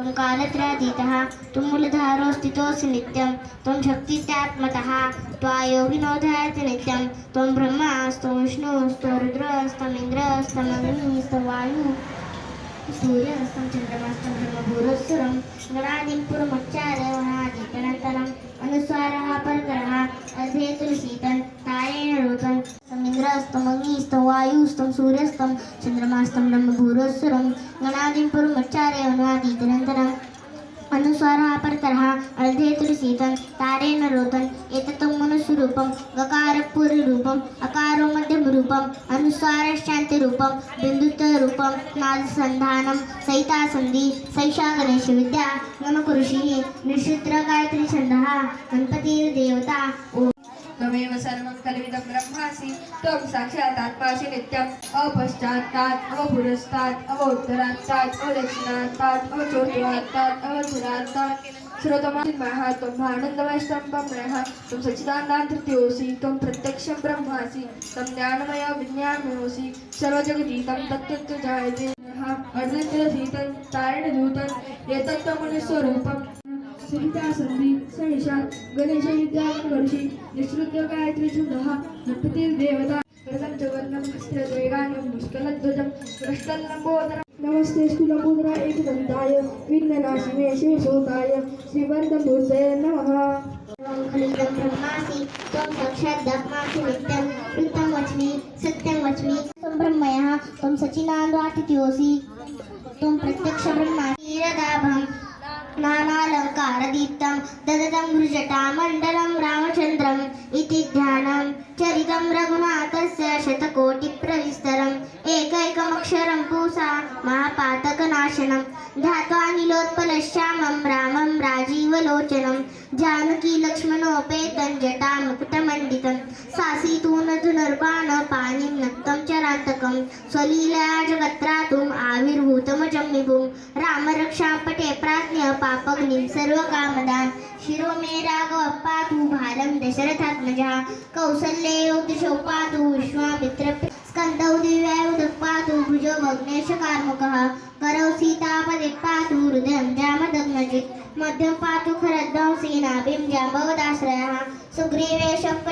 त्वं कालत्रयातीतः त्वं मूलधारोऽस्तितोऽसि नित्यं, त्वं शक्तित्यात्मतः त्वायोगिनो ध्यायति नित्यं, त्वं ब्रह्मास्त्वं विष्णुस्त्वं रुद्रस्त्वमिन्द्रस्त्वमग्निस्त्वं वायुः, सूर्यस्तं, चन्द्रमस्तं ब्रह्मभूरस्वरं गणादिं पुरमुच्चार्य वनादितनन्तरम् अनुस्वारः समिन्द्रस्तं अग्निस्तं वायुस्तं सूर्यस्तं चन्द्रमास्तं ब्रह्मभूरस्वरं गणादिं पुरमुच्चार्य वनादितनन्तरम् अनुस्वारः परतरः अर्धे तुलसीतं तारेण रोतं एतत्तं मनुस्वरूपं गकारपूर्वरूपम् अकारो मध्यमरूपम् अनुस्वारशान्तिरूपं बिन्दुत्वरूपं नादसन्धानं सहितासन्धि सैषा गणेशविद्या नमकुरुषिः निश्चित्रगायत्री छन्दः गणपतिर्देवता ॐ त्वमेव सर्वं कलविदं ब्रह्मासि त्वं साक्षात् आत्मासि नित्यम्। अपश्चात्तात् अवपुरस्तात् अवोत्तरात्तात् अवदक्षिणात्तात् अवचोत्तरात्तात् अवधुरात्तात्। श्रोतमाः त्वं भानन्दमयस्तम्भमयः त्वं सच्चिदानन्दतृतीयोऽसि त्वं प्रत्यक्षं ब्रह्मासि। तं ज्ञानमय विज्ञानमयोऽसि। सर्वजगति तं तत्तत्त्व जायते अर्धन्तरसीतं तारिणदूतं एतत्त्वमनुस्वरूपं सहितासन्धि सहिषात् गणेशविद्यावर्षि निःसृत्य गायत्री छन्दः गणपतिर्देवता च वर्णं हस्तद्वेगानं पुष्कलध्वजं पृष्ठल्लम्बोदरं नमस्ते लम्बोदरा एकदन्ताय विघ्ननाशिने शिवशोकाय श्रीवरदमूर्तये नमः। खलितं ब्रह्मासि, त्वं साक्षात् ब्रह्मासि नित्यं, वृत्तं वच्मि सत्यं वच्मि त्वं ब्रह्मयः, त्वं सचिनान्दातिथ्योऽसि त्वं प्रत्यक्षब्रह्मासि क्षीरदाभं नानालङ्कारदीप्तं ददतं मृजटामण्डलं रामचन्द्रम् इति ध्यानं चरितं रघुनाथस्य शतकोटिप्रविस्तरम् एकैकमक्षरं पूसा महापातकनाशनं ध्यात्वा नीलोत्पलश्यामं रामं राजीवलोचनं जानकी लक्ष्मणोपेतं जटामुकुटमण्डितं सासीतूनधुनर्बाण पाणिं नक्तं चरान्तकं स्वलीलया जगत्रातुम् आविर्भूतमजं विभुं रामरक्षापटे प्राज्ञ पापग्निं सर्वकामदान्। शिरो मे राघव पातु भारं दशरथात्मजः कौसल्ये दिशो पातु विश्वामित्र स्कन्दौ दिव्यायुधः पातु भुजो भग्नेशकार्मुकः करौ सीतापदे पातु हृदयं जामदग्नजित् मध्यं पातु खरद्वंसी नाभिं जाम्बवदाश्रयः। सुग्रीवेशं